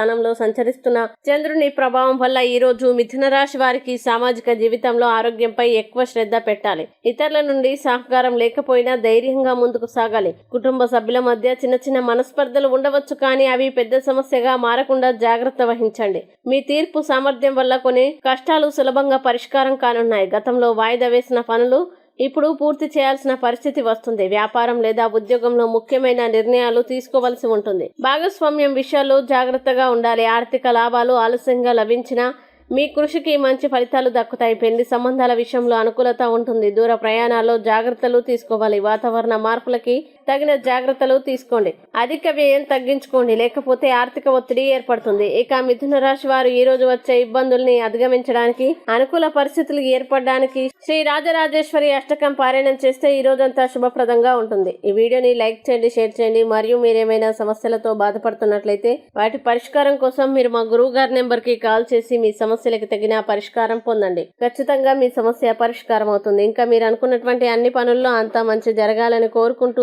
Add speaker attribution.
Speaker 1: స్థానంలో సంచరిస్తున్న చంద్రుని ప్రభావం వల్ల ఈ రోజు మిథున రాశి వారికి సామాజిక జీవితంలో ఆరోగ్యంపై ఎక్కువ శ్రద్ధ పెట్టాలి. ఇతరుల నుండి సహకారం లేకపోయినా ధైర్యంగా ముందుకు సాగాలి. కుటుంబ సభ్యుల మధ్య చిన్న చిన్న మనస్పర్ధలు ఉండవచ్చు కానీ అవి పెద్ద సమస్యగా మారకుండా జాగ్రత్త వహించండి. మీ తీర్పు సామర్థ్యం వల్ల కొన్ని కష్టాలు సులభంగా పరిష్కారం కానున్నాయి. గతంలో వాయిదా వేసిన పనులు ఇప్పుడు పూర్తి చేయాల్సిన పరిస్థితి వస్తుంది. వ్యాపారం లేదా ఉద్యోగంలో ముఖ్యమైన నిర్ణయాలు తీసుకోవాల్సి ఉంటుంది. భాగస్వామ్యం విషయాల్లో జాగ్రత్తగా ఉండాలి. ఆర్థిక లాభాలు ఆలస్యంగా లభించినా మీ కృషికి మంచి ఫలితాలు దక్కుతాయి. పెళ్ళి సంబంధాల విషయంలో అనుకూలత ఉంటుంది. దూర ప్రయాణాల్లో జాగ్రత్తలు తీసుకోవాలి. వాతావరణ మార్పులకి తగిన జాగ్రత్తలు తీసుకోండి. అధిక వ్యయం తగ్గించుకోండి. లేకపోతే ఆర్థిక ఒత్తిడి ఏర్పడుతుంది. ఇక మిథున రాశి వారు ఈ రోజు వచ్చే ఇబ్బందుల్ని అధిగమించడానికి అనుకూల పరిస్థితులు ఏర్పడడానికి శ్రీ రాజరాజేశ్వరి అష్టకం పారాయణం చేస్తే ఈ రోజంతా శుభప్రదంగా ఉంటుంది. ఈ వీడియోని లైక్ చేయండి షేర్ చేయండి. మరియు మీరేమైనా సమస్యలతో బాధపడుతున్నట్లయితే వాటి పరిష్కారం కోసం మీరు మా గురువు గారి నెంబర్కి కాల్ చేసి మీ సమస్యలకు తగిన పరిష్కారం పొందండి. ఖచ్చితంగా మీ సమస్య పరిష్కారం అవుతుంది ఇంకా మీరు అనుకున్నటువంటి అన్ని పనుల్లో అంతా మంచి జరగాలని కోరుకుంటూ